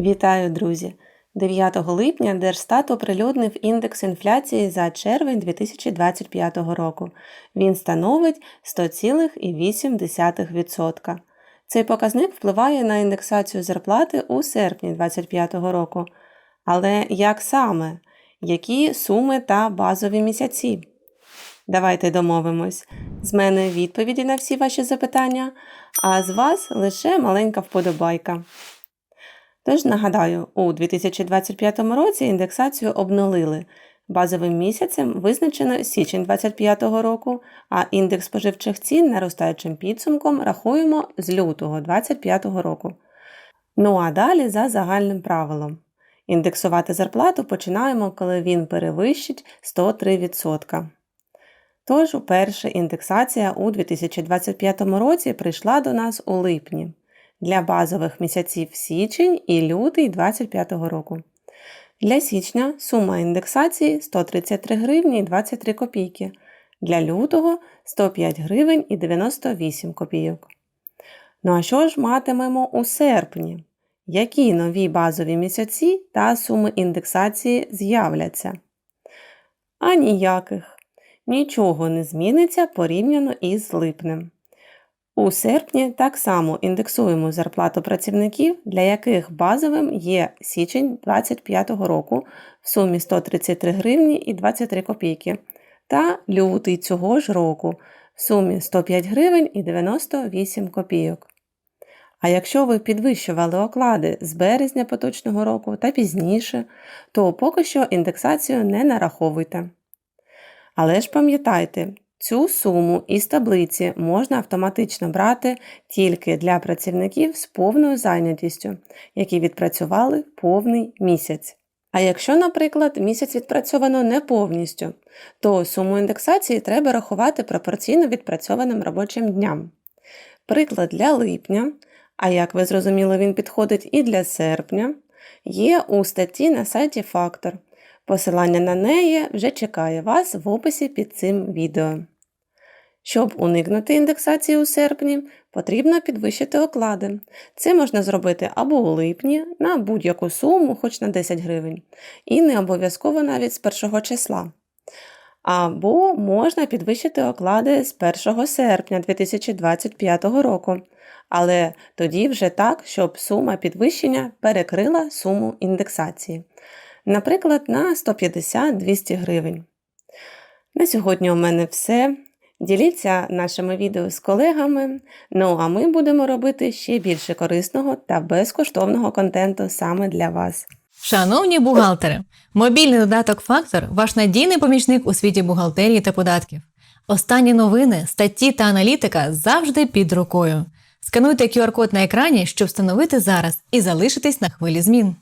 Вітаю, друзі! 9 липня Держстат оприлюднив індекс інфляції за червень 2025 року. Він становить 100,8%. Цей показник впливає на індексацію зарплати у серпні 2025 року. Але як саме? Які суми та базові місяці? Давайте домовимось. З мене відповіді на всі ваші запитання, а з вас лише маленька вподобайка. Тож нагадаю, у 2025 році індексацію обнулили. Базовим місяцем визначено січень 2025 року, а індекс споживчих цін наростаючим підсумком рахуємо з лютого 2025 року. Ну а далі за загальним правилом. Індексувати зарплату починаємо, коли він перевищить 103%. Тож, уперше індексація у 2025 році прийшла до нас у липні для базових місяців січень і лютий 2025 року. Для січня сума індексації 133 гривні і 23 копійки, для лютого 105 гривень і 98 копійок. Ну а що ж матимемо у серпні? Які нові базові місяці та суми індексації з'являться? А ніяких. Нічого не зміниться порівняно із липнем. У серпні так само індексуємо зарплату працівників, для яких базовим є січень 2025 року в сумі 133 гривні і 23 копійки, та лютий цього ж року в сумі 105 гривень і 98 копійок. А якщо ви підвищували оклади з березня поточного року та пізніше, то поки що індексацію не нараховуйте. Але ж пам'ятайте, Цю суму із таблиці можна автоматично брати тільки для працівників з повною зайнятістю, які відпрацювали повний місяць. А якщо, наприклад, місяць відпрацьовано не повністю, то суму індексації треба рахувати пропорційно відпрацьованим робочим дням. Приклад для липня, а як ви зрозуміли, він підходить і для серпня, є у статті на сайті Фактор. Посилання на неї вже чекає вас в описі під цим відео. Щоб уникнути індексації у серпні, потрібно підвищити оклади. Це можна зробити або у липні на будь-яку суму, хоч на 10 гривень, і не обов'язково навіть з першого числа. Або можна підвищити оклади з 1 серпня 2025 року, але тоді вже так, щоб сума підвищення перекрила суму індексації. Наприклад, на 150-200 гривень. На сьогодні у мене все. Діліться нашими відео з колегами. Ну а ми будемо робити ще більше корисного та безкоштовного контенту саме для вас. Шановні бухгалтери, мобільний додаток Фактор ваш надійний помічник у світі бухгалтерії та податків. Останні новини, статті та аналітика завжди під рукою. Скануйте QR-код на екрані, щоб встановити зараз і залишитись на хвилі змін.